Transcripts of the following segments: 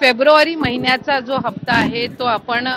February महिन्याचा जो हप्ता आहे तो आपण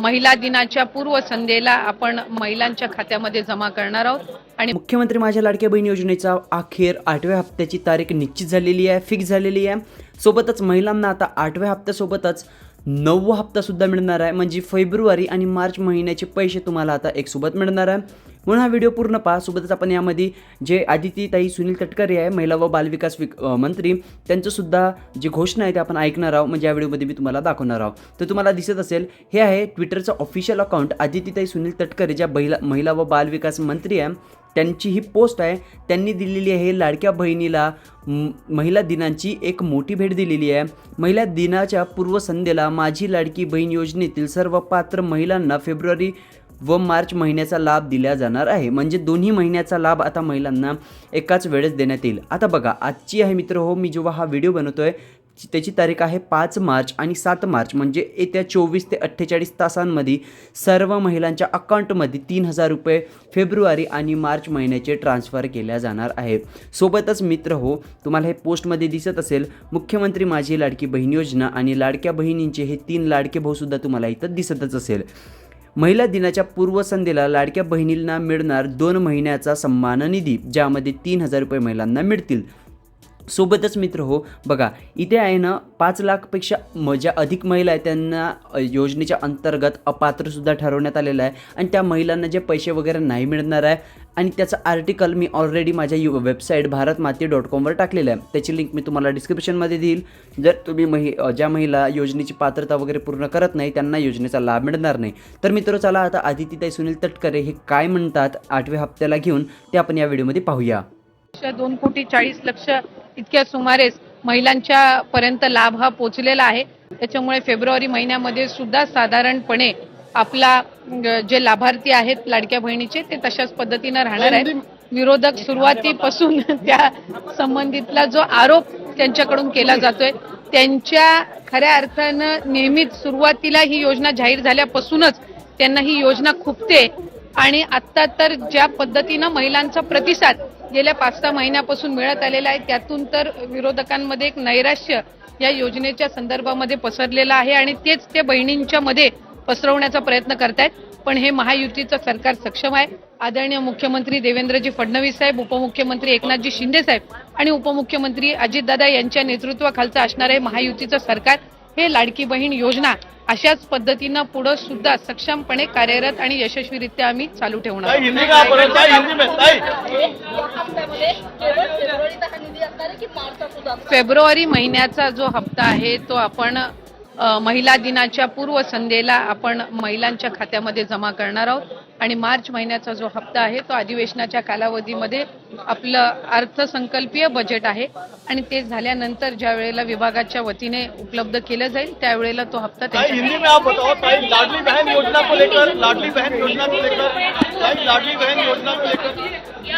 महिला दिनाच्या पूर्वसंध्येला आपण महिलांच्या खात्यामध्ये जमा करणार आहोत. आणि मुख्यमंत्री माझ्या लाडक्या बहीण योजनेचा अखेर आठव्या हप्त्याची तारीख निश्चित झालेली आहे फिक्स झालेली आहे. सोबतच महिलांना आता आठव्या हप्त्यासोबतच नववा हप्तासुद्धा मिळणार आहे. म्हणजे फेब्रुवारी आणि मार्च महिन्याचे पैसे तुम्हाला आता एक सोबत मिळणार आहे. म्हणून हा व्हिडिओ पूर्ण पहा. सोबतच आपण यामध्ये जे आदिती ताई सुनील तटकरे आहे महिला व बालविकास विक मंत्री त्यांचंसुद्धा जी घोषणा आहे ते आपण ऐकणार आहोत. म्हणजे या व्हिडिओमध्ये मी तुम्हाला दाखवणार आहोत. तर तुम्हाला दिसत असेल हे आहे ट्विटरचं ऑफिशियल अकाउंट आदितीताई सुनील तटकरे ज्या महिला महिला व बालविकास मंत्री आहे त्यांची ही पोस्ट आहे. त्यांनी दिलेली आहे लाडक्या बहिणीला महिला दिनाची एक मोठी भेट दिलेली आहे. महिला दिनाच्या पूर्वसंध्येला माझी लाडकी बहीण योजनेतील सर्व पात्र महिलांना फेब्रुवारी व मार्च महिन्याचा लाभ दिला जाणार आहे. म्हणजे दोन्ही महिन्याचा लाभ आता महिलांना एकाच वेळेस देण्यात येईल. आता बघा आजची आहे मित्र हो मी जेव्हा हा व्हिडिओ बनवतो आहे त्याची तारीख आहे पाच मार्च आणि सात मार्च. म्हणजे येत्या चोवीस ते अठ्ठेचाळीस तासांमध्ये सर्व महिलांच्या अकाउंटमध्ये तीन हजार रुपये फेब्रुवारी आणि मार्च महिन्याचे ट्रान्स्फर केल्या जाणार आहे सोबतच मित्र हो तुम्हाला हे पोस्टमध्ये दिसत असेल मुख्यमंत्री माझी लाडकी बहीण योजना आणि लाडक्या बहिणींचे हे तीन लाडके भाऊसुद्धा तुम्हाला इथं दिसतच असेल. महिला दिनाच्या पूर्वसंध्येला लाडक्या बहिणींना मिळणार दोन महिन्याचा सन्मान निधी ज्यामध्ये तीन हजार रुपये महिलांना मिळतील. सोबतच मित्र हो बघा इथे आहे ना पाच लाखपेक्षा म ज्या अधिक महिला आहेत त्यांना योजनेच्या अंतर्गत अपात्रसुद्धा ठरवण्यात आलेलं आहे. आणि त्या महिलांना जे पैसे वगैरे नाही मिळणार आहे आणि त्याचं आर्टिकल मी ऑलरेडी माझ्या यू वेबसाईट भारत माती डॉट कॉमवर टाकलेलं आहे. त्याची लिंक मी तुम्हाला डिस्क्रिप्शनमध्ये देईल. जर तुम्ही महि ज्या महिला योजनेची पात्रता वगैरे पूर्ण करत नाही त्यांना योजनेचा लाभ मिळणार नाही. तर मित्र चला आता आदितीताई सुनील तटकरे हे काय म्हणतात आठव्या हप्त्याला घेऊन ते आपण या व्हिडिओमध्ये पाहूया. दोन कोटी चाळीस लक्ष इतक्या सुमारेस महिलांच्या पर्यंत लाभ हा पोचलेला आहे. त्याच्यामुळे फेब्रुवारी महिन्यामध्ये सुद्धा साधारणपणे आपला जे लाभार्थी आहेत लाडक्या बहिणीचे ते तशाच पद्धतीनं राहणार आहेत. विरोधक सुरुवातीपासून त्या संबंधितला जो आरोप त्यांच्याकडून केला जातोय त्यांच्या खऱ्या अर्थानं नेहमीच सुरुवातीला ही योजना जाहीर झाल्यापासूनच त्यांना ही योजना खुपते. आणि आता तर ज्या पद्धतीनं महिलांचा प्रतिसाद गेल्या पाच सहा महिन्यापासून मिळत आलेला आहे त्यातून तर विरोधकांमध्ये एक नैराश्य या योजनेच्या संदर्भामध्ये पसरलेलं आहे. आणि तेच ते बहिणींच्या मध्ये पसरवण्याचा प्रयत्न करतायत पण हे महायुतीचं सरकार सक्षम आहे. आदरणीय मुख्यमंत्री देवेंद्रजी फडणवीस साहेब उपमुख्यमंत्री एकनाथजी शिंदे साहेब आणि उपमुख्यमंत्री अजितदादा यांच्या नेतृत्वाखालचं असणार आहे महायुतीचं सरकार. हे लाडकी बहीण योजना अशाच पद्धतीनं पुढं सुद्धा सक्षमपणे कार्यरत आणि यशस्वीरित्या आम्ही चालू ठेवणार हा? फेब्रुवारी महिन्याचा जो हप्ता आहे तो आपण महिला दिनाच्या पूर्वसंध्येला आपण महिलांच्या खात्यामध्ये जमा करणार आहोत. आणि मार्च महिन्याचा जो हप्ता आहे तो अधिवेशनाच्या कालावधीमध्ये आपलं अर्थसंकल्पीय बजेट आहे. आणि ते झाल्यानंतर ज्या वेळेला विभागाच्या वतीने उपलब्ध केलं जाईल त्यावेळेला तो हप्ता लाडली बहन योजना को लेकर लाडली बहन योजना को लेकर ताई लाडली बहन योजना को लेकर